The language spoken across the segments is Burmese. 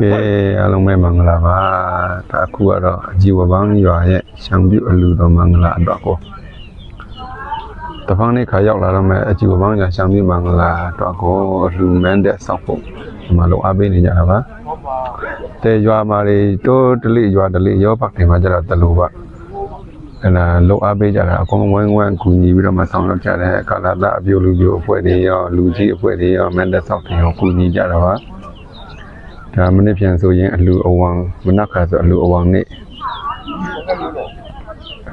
ကဲအားလုံးပဲမင်္ဂလာပါဒါအခုကတော့အကြည်ဝပန်းရွာရဲ့ရှံပြုတ်အလူတော်မင်္ဂလာအတွက်ကိုတဖန်နေ့ခါရောက်လာတော့မဲ့အကြည်ဝပန်းရွာရှံပြုတ်မင်္ဂလာအတွက်ကိုအလူမန်းတဲ့ဆောက်ဖို့ဒီမှာလုံအားပေးနေကြတာပါတဲ့ရွာမှာတွေတိုးတလိရွာတလိရောပတ်တွေမှာကျတော့တလူပါအဲ့ဒါလုံအားပေးကြတာအကုန်ဝိုင်းဝန်းကူညီပြီးတော့မှဆောင်ရွက်ကြတဲ့ကာလာတအပြုတ်လူပြိုအဖွဲ့တွေရောလူကြီးအဖွဲ့တွေရောမန်တက်ဆောက်တွေရောကူညီကြတာပါ ဒါမနေ့ပြန်ဆိုရင်အလူအဝံမနက်ခါဆိုအလူအဝံနေ့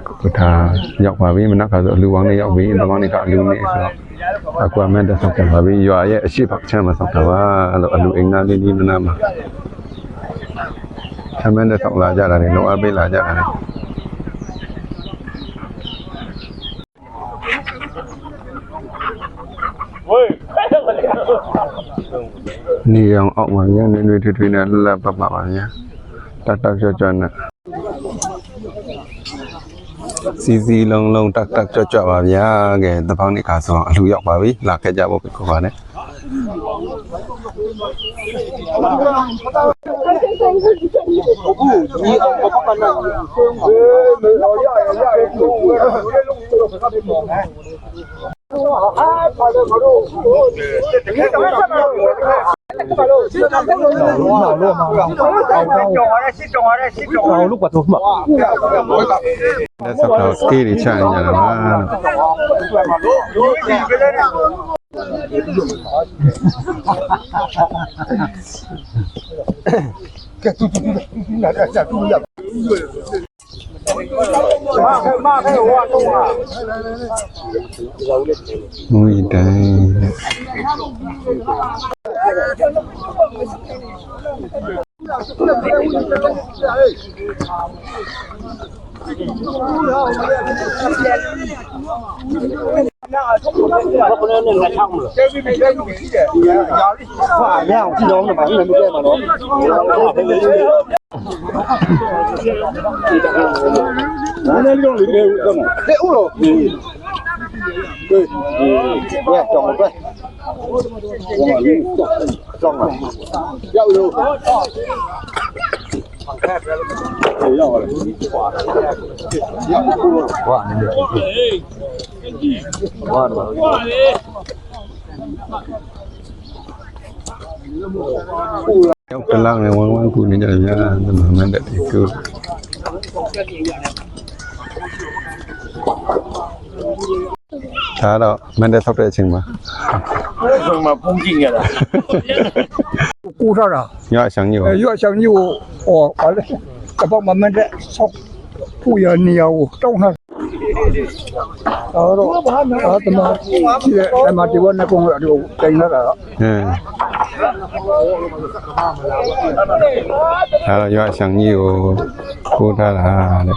အခုဒါရောက်ပါပြီမနက်ခါဆိုအလူဝံနေ့ရောက်ပြီတမန်နေ့ကအလူနေ့ဆိုတော့အခုအမန်တက်ဆောက်ပြန်ပါပြီရွာရဲ့အရှိဖချမ်းမှာဆောက်တာပါအဲ့လိုအလူအင်္ဂါလေးဒီနနာမှာအမန်တက်ဆောက်လာကြတာလေလောအပေးလာကြတာလေ နေအောင်အောက်မှာညနေနေထွေးထွေးနဲ့လှလှပပပါညာတက်တက်ကြွကြွနဲ့စီစီလုံးလုံးတက်တက်ကြွကြွပါဗျာကဲတပေါင်းနေခါဆိုအောင်အလူရောက်ပါပြီလာခဲ့ကြဖို့ခေါ်ပါနဲ့ lúc mà thôi mà đã sắp đầu kia để chạy nhà là ba cái tôi tôi là là là tôi là ငွေတိုင်း စကေးတွေချနေကြတာပါလို့မွေတိုင်းရောက်ကလောက်နဲ့ဝမ်းဝမ်းကူနေကြတ 撞了，要不就谁要了？哇，你这，哇的吧？Kelang yang orang-orang punya jalan-jalan, teman-teman tak tidur. ဒီကူဒါတော့မန်တဲ့ဆောက်တဲ့အချိန်မှာ 什么风景啊？顾上了， ညအဆောင်ကြီးကို 呃，越想你我，哦，完了，这帮慢慢的烧，不要你要我种上。然后说，啊，怎么，现在他妈这我那工作就整了了， ဟမ်ဒါတော့ညအဆောင်ကြီးကိုကိုးထားတာတဲ့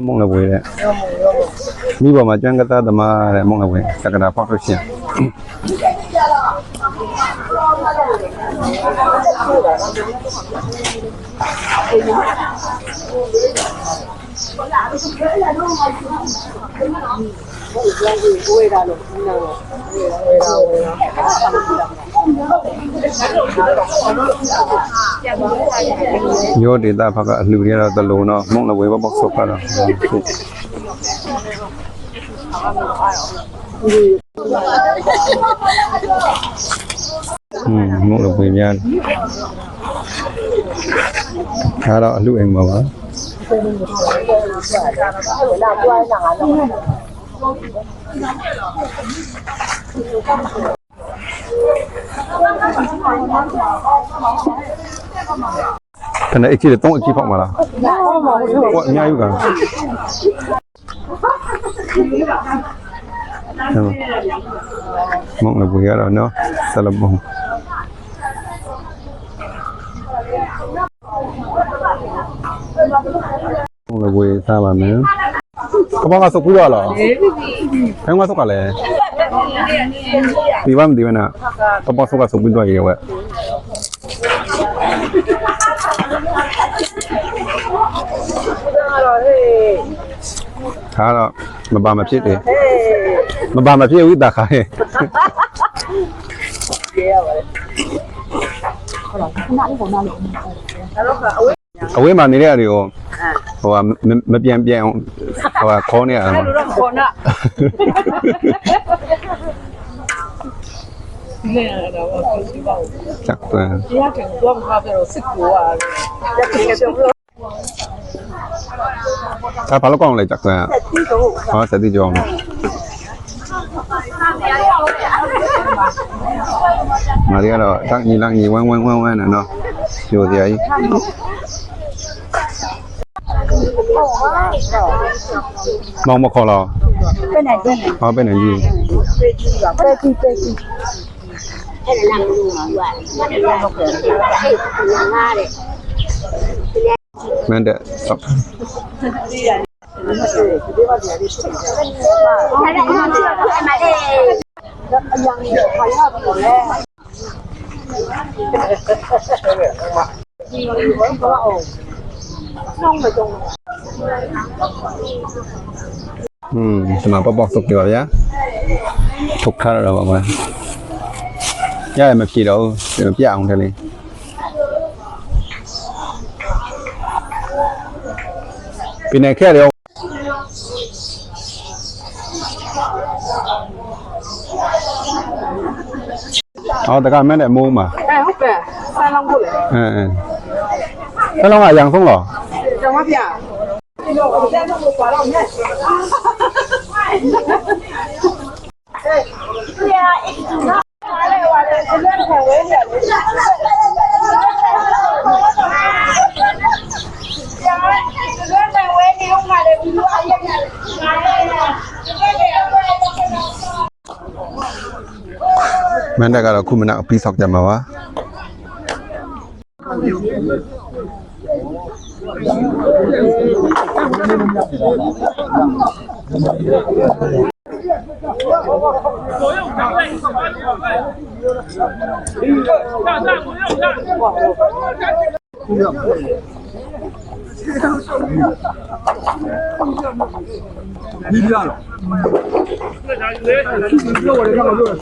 mong là quỳ đấy mi bảo mà cho anh ta tầm mà mong là quỳ cái nào phát được chưa ရောဒေတာဖက်ကအလှူရတော့တလုံးတော့မုံလဝေးဘဘောက်ဆုတ်ခါတော့อืมမုံလဝေးများဒါတော့အလှူအိမ်ပါပါက ခဏအကြည့်တော့အကြည့်ဖောက်မလားဟောအများယူကမုံလည်းဘူးရတော့နော်ဆလဘုံမုံလည်းဘူးစားပါမယ်ကဘာကစုပ်ပြီးတော့လားဘယ်မှာစုပ်ကလဲ ဒီဘာမဒီမနာကဘာစုပ်ကစုပ်ပြီးတော့ရေဝဲ ဒါတော့မပါမဖြစ်တယ်မပါမဖြစ်ဘူးတာခါရဲ့ အဝေးမှာနေတဲ့အရာကိုဟိုကမပြန်ပြန်အောင်ဟိုကခေါ်နေရတယ်လူတော့ခေါ်နာလဲရတာဘာဖြစ်စီပါဦးချက်သွန်းတရားကတော့မဟာပြတော့စစ်ကိုရတယ်တကယ်ပြောလို့ဒါဘာလို့ကောင်းလဲချက်သွန်းဟောစတိကြောင်းမာရီကတော့တက်ညီလိုက်ညီဝမ်းဝမ်းဝမ်းဝမ်းနော် อยู่ de ahí. น้องมาขอเราไปไหนไปไหนไปไหนอยู่ไปที่ไปหกินเลยนั่นเด็ดครับยังขอเล่าไปดแล้ว Ừ, mà bọc bóc tục được nhá thục khá rồi mọi người. Nhá mà chỉ đâu để mà dạng thế này. Bên này kia được အော်တကမနဲ့မိုးမှာအဲဟုတ်ကဲ့ဆန်းလောင်းဖို့လေအဲအဲဘယ်လောက်ကအရင်ဆုံးလောကျောင်းမပြဒီလိုအကျဉ်းဆုံးပါတော့မြတ် mình đã gọi là cụ Mendaga la kumina pisok jamawa. 你这样了，那啥，你这我这看看就是。